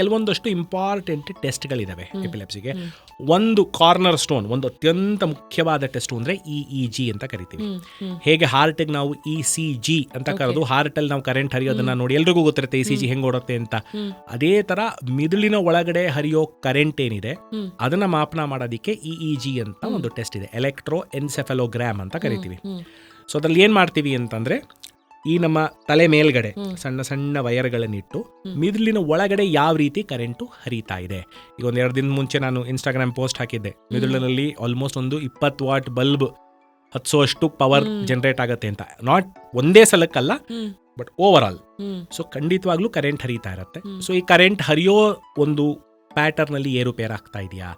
ಕೆಲವೊಂದಷ್ಟು ಇಂಪಾರ್ಟೆಂಟ್ ಟೆಸ್ಟ್ಗಳಿದ್ದಾವೆ ಎಪಿಲೆಪ್ಸಿಗೆ ಒಂದು corner stone ಒಂದು ಅತ್ಯಂತ ಮುಖ್ಯವಾದ ಟೆಸ್ಟ್ ಅಂದರೆ ಇ ಇ ಜಿ ಅಂತ ಕರಿತೀವಿ. ಹೇಗೆ ಹಾರ್ಟಿಗೆ ನಾವು ಇ ಸಿ ಜಿ ಅಂತ ಕರೆದು ಹಾರ್ಟಲ್ಲಿ ನಾವು ಕರೆಂಟ್ ಹರಿಯೋದನ್ನ ನೋಡಿ ಎಲ್ರಿಗೂ ಗೊತ್ತಿರುತ್ತೆ ಇ ಸಿ ಜಿ ಹೆಂಗೆ ಓಡುತ್ತೆ ಅಂತ. ಅದೇ ಥರ ಮಿದುಳಿನ ಒಳಗಡೆ ಹರಿಯೋ ಕರೆಂಟ್ ಏನಿದೆ ಅದನ್ನ ಮಾಪನ ಮಾಡೋದಕ್ಕೆ ಇ ಇ ಜಿ ಅಂತ ಒಂದು ಟೆಸ್ಟ್ ಇದೆ. ಎಲೆಕ್ಟ್ರೋ ಎನ್ಸೆಫೆಲೋಗ್ರಾಮ್ ಅಂತ ಕರಿತೀವಿ. ಸೊ ಅದ್ರಲ್ಲಿ ಏನು ಮಾಡ್ತೀವಿ ಅಂತಂದ್ರೆ ಈ ನಮ್ಮ ತಲೆ ಮೇಲ್ಗಡೆ ಸಣ್ಣ ಸಣ್ಣ ವೈರ್ಗಳನ್ನಿಟ್ಟು ಮಿದುಳಿನ ಒಳಗಡೆ ಯಾವ ರೀತಿ ಕರೆಂಟು ಹರಿತಾ ಇದೆ. ಈಗ ಒಂದು ಎರಡು ದಿನ ಮುಂಚೆ ನಾನು ಇನ್ಸ್ಟಾಗ್ರಾಮ್ ಪೋಸ್ಟ್ ಹಾಕಿದ್ದೆ. ಮಿದುಳಿನಲ್ಲಿ ಆಲ್ಮೋಸ್ಟ್ ಒಂದು ಇಪ್ಪತ್ತು ವಾಟ್ ಬಲ್ಬ್ ಹತ್ಸೋಷ್ಟು ಪವರ್ ಜನರೇಟ್ ಆಗುತ್ತೆ ಅಂತ. ನಾಟ್ ಒಂದೇ ಸಲಕ್ಕಲ್ಲ ಬಟ್ ಓವರ್ ಆಲ್ ಸೊ ಖಂಡಿತವಾಗ್ಲೂ ಕರೆಂಟ್ ಹರಿತಾ ಇರುತ್ತೆ. ಸೊ ಈ ಕರೆಂಟ್ ಹರಿಯೋ ಒಂದು ಪ್ಯಾಟರ್ನಲ್ಲಿ ಏರುಪೇರು ಆಗ್ತಾ ಇದೆಯಾ?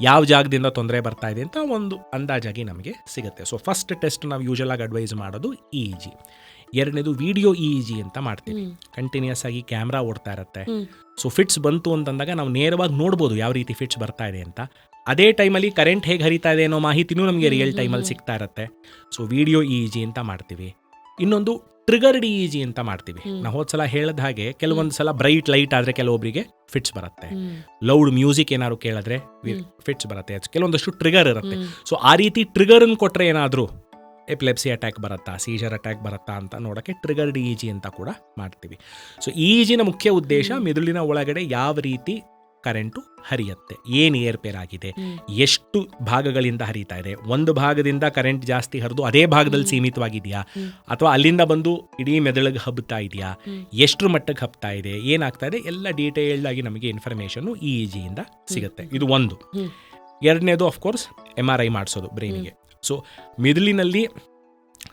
ಯಾವ ಜಾಗದಿಂದ ತೊಂದರೆ ಬರ್ತಾ ಇದೆ ಅಂತ ಒಂದು ಅಂದಾಜಾಗಿ ನಮಗೆ ಸಿಗುತ್ತೆ. ಸೊ ಫಸ್ಟ್ ಟೆಸ್ಟ್ ನಾವು ಯೂಶಲ್ ಆಗಿ ಅಡ್ವೈಸ್ ಮಾಡೋದು ಇ ಜಿ ಎರಡನೇದು ವಿಡಿಯೋ ಇ ಜಿ ಅಂತ ಮಾಡ್ತೀವಿ. ಕಂಟಿನ್ಯೂಸ್ ಆಗಿ ಕ್ಯಾಮ್ರಾ ಓಡ್ತಾ ಇರುತ್ತೆ. ಸೊ ಫಿಟ್ಸ್ ಬಂತು ಅಂತಂದಾಗ ನಾವು ನೇರವಾಗಿ ನೋಡ್ಬೋದು ಯಾವ ರೀತಿ ಫಿಟ್ಸ್ ಬರ್ತಾ ಇದೆ ಅಂತ. ಅದೇ ಟೈಮಲ್ಲಿ ಕರೆಂಟ್ ಹೇಗೆ ಹರಿತಾ ಇದೆ ಅನ್ನೋ ಮಾಹಿತಿನೂ ನಮಗೆ ರಿಯಲ್ ಟೈಮಲ್ಲಿ ಸಿಗ್ತಾ ಇರುತ್ತೆ. ಸೊ ವಿಡಿಯೋ ಇ ಜಿ ಅಂತ ಮಾಡ್ತೀವಿ. ಇನ್ನೊಂದು ಟ್ರಿಗರ್ಡ್ ಇ ಜಿ ಅಂತ ಮಾಡ್ತೀವಿ. ನಾವು ಹೋದ್ಸಲ ಹೇಳಿದ ಹಾಗೆ ಕೆಲವೊಂದು ಸಲ ಬ್ರೈಟ್ ಲೈಟ್ ಆದರೆ ಕೆಲವೊಬ್ಬರಿಗೆ ಫಿಟ್ಸ್ ಬರುತ್ತೆ. ಲೌಡ್ ಮ್ಯೂಸಿಕ್ ಏನಾದ್ರು ಕೇಳಿದ್ರೆ ಫಿಟ್ಸ್ ಬರುತ್ತೆ. ಕೆಲವೊಂದಷ್ಟು ಟ್ರಿಗರ್ ಇರುತ್ತೆ. ಸೊ ಆ ರೀತಿ ಟ್ರಿಗರ್ನ ಕೊಟ್ಟರೆ ಏನಾದರೂ ಎಪಿಲೆಪ್ಸಿ ಅಟ್ಯಾಕ್ ಬರುತ್ತಾ ಸೀಜರ್ ಅಟ್ಯಾಕ್ ಬರುತ್ತಾ ಅಂತ ನೋಡೋಕ್ಕೆ ಟ್ರಿಗರ್ಡ್ ಇ ಜಿ ಅಂತ ಕೂಡ ಮಾಡ್ತೀವಿ. ಸೊ ಇ ಜಿನ ಮುಖ್ಯ ಉದ್ದೇಶ ಮೆದುಳಿನ ಒಳಗಡೆ ಯಾವ ರೀತಿ ಕರೆಂಟು ಹರಿಯುತ್ತೆ ಏನು ಏರ್ಪೇರಾಗಿದೆ ಎಷ್ಟು ಭಾಗಗಳಿಂದ ಹರಿತಾ ಇದೆ ಒಂದು ಭಾಗದಿಂದ ಕರೆಂಟ್ ಜಾಸ್ತಿ ಹರಿದು ಅದೇ ಭಾಗದಲ್ಲಿ ಸೀಮಿತವಾಗಿದೆಯಾ ಅಥವಾ ಅಲ್ಲಿಂದ ಬಂದು ಇಡೀ ಮೆದುಳಿಗೆ ಹಬ್ಬತಾ ಇದೆಯಾ ಎಷ್ಟರ ಮಟ್ಟಕ್ಕೆ ಹಬ್ತಾ ಇದೆ ಏನಾಗ್ತಾ ಇದೆ ಎಲ್ಲ ಡೀಟೇಲ್ಡ್ ಆಗಿ ನಮಗೆ ಇನ್ಫಾರ್ಮೇಷನ್ನು ಇ ಜಿಯಿಂದ ಸಿಗುತ್ತೆ. ಇದು ಒಂದು. ಎರಡನೇದು ಅಫ್ಕೋರ್ಸ್ ಎಂ ಆರ್ ಐ ಮಾಡಿಸೋದು ಬ್ರೈನಿಗೆ ಸೊ ಮಿದುಳಿನಲ್ಲಿ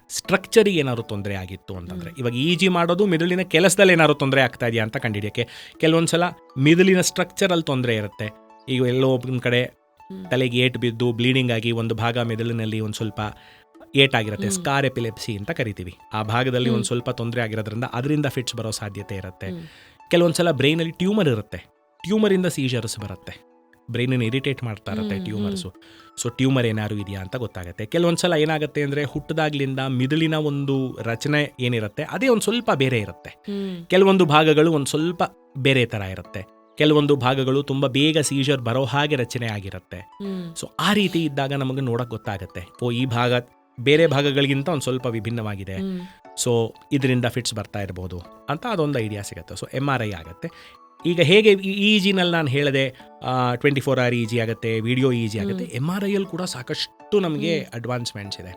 ಸ್ಟ್ರಕ್ಚರಿಗೆ ಏನಾದ್ರು ತೊಂದರೆ ಆಗಿತ್ತು ಅಂತಂದರೆ. ಇವಾಗ ಇ ಜಿ ಮಾಡೋದು ಮಿದುಳಿನ ಕೆಲಸದಲ್ಲಿ ಏನಾದ್ರು ತೊಂದರೆ ಆಗ್ತಾ ಇದೆಯಾ ಅಂತ ಕಂಡಿಡಿಯೋಕ್ಕೆ. ಕೆಲವೊಂದು ಸಲ ಮಿದುಳಿನ ಸ್ಟ್ರಕ್ಚರಲ್ಲಿ ತೊಂದರೆ ಇರುತ್ತೆ. ಈಗ ಎಲ್ಲೋ ಒಬ್ಬನ ಕಡೆ ತಲೆಗೆ ಏಟ್ ಬಿದ್ದು ಬ್ಲೀಡಿಂಗ್ ಆಗಿ ಒಂದು ಭಾಗ ಮೆದುಳಿನಲ್ಲಿ ಒಂದು ಸ್ವಲ್ಪ ಏಟಾಗಿರುತ್ತೆ. ಸ್ಕಾರ್ ಎಪಿಲೆಪ್ಸಿ ಅಂತ ಕರಿತೀವಿ. ಆ ಭಾಗದಲ್ಲಿ ಒಂದು ಸ್ವಲ್ಪ ತೊಂದರೆ ಆಗಿರೋದ್ರಿಂದ ಅದರಿಂದ ಫಿಟ್ಸ್ ಬರೋ ಸಾಧ್ಯತೆ ಇರುತ್ತೆ. ಕೆಲವೊಂದು ಸಲ ಬ್ರೈನಲ್ಲಿ ಟ್ಯೂಮರ್ ಇರುತ್ತೆ. ಟ್ಯೂಮರಿಂದ ಸೀಜರ್ಸ್ ಬರುತ್ತೆ. ಬ್ರೈನನ್ನು ಇರಿಟೇಟ್ ಮಾಡ್ತಾ ಇರುತ್ತೆ ಟ್ಯೂಮರ್ಸು. ಸೊ ಟ್ಯೂಮರ್ ಏನಾದ್ರು ಇದೆಯಾ ಅಂತ ಗೊತ್ತಾಗುತ್ತೆ. ಕೆಲವೊಂದು ಸಲ ಏನಾಗುತ್ತೆ ಅಂದರೆ ಹುಟ್ಟದಾಗ್ಲಿಂದ ಮಿದುಳಿನ ಒಂದು ರಚನೆ ಏನಿರುತ್ತೆ ಅದೇ ಒಂದು ಸ್ವಲ್ಪ ಬೇರೆ ಇರುತ್ತೆ. ಕೆಲವೊಂದು ಭಾಗಗಳು ಒಂದು ಸ್ವಲ್ಪ ಬೇರೆ ಥರ ಇರುತ್ತೆ. ಕೆಲವೊಂದು ಭಾಗಗಳು ತುಂಬ ಬೇಗ ಸೀಜರ್ ಬರೋ ಹಾಗೆ ರಚನೆ ಆಗಿರುತ್ತೆ. ಸೊ ಆ ರೀತಿ ಇದ್ದಾಗ ನಮಗೆ ನೋಡಕ್ ಗೊತ್ತಾಗುತ್ತೆ. ಓ ಈ ಭಾಗ ಬೇರೆ ಭಾಗಗಳಿಗಿಂತ ಒಂದು ಸ್ವಲ್ಪ ವಿಭಿನ್ನವಾಗಿದೆ. ಸೊ ಇದರಿಂದ ಫಿಟ್ಸ್ ಬರ್ತಾ ಇರ್ಬೋದು ಅಂತ ಅದೊಂದು ಐಡಿಯಾ ಸಿಗುತ್ತೆ. ಸೊ ಎಂ ಆರ್ ಐ ಆಗುತ್ತೆ. ಈಗ ಹೇಗೆ ಇ ಜಿನಲ್ಲಿ ನಾನು ಹೇಳಿದೆ ಟ್ವೆಂಟಿ ಫೋರ್ ಅವರ್ ಈಜಿ ಆಗುತ್ತೆ ವಿಡಿಯೋ ಈಜಿ ಆಗುತ್ತೆ ಎಂ ಆರ್ ಐಯಲ್ಲಿ ಕೂಡ ಸಾಕಷ್ಟು ನಮಗೆ ಅಡ್ವಾನ್ಸ್ಮೆಂಟ್ಸ್ ಇದೆ.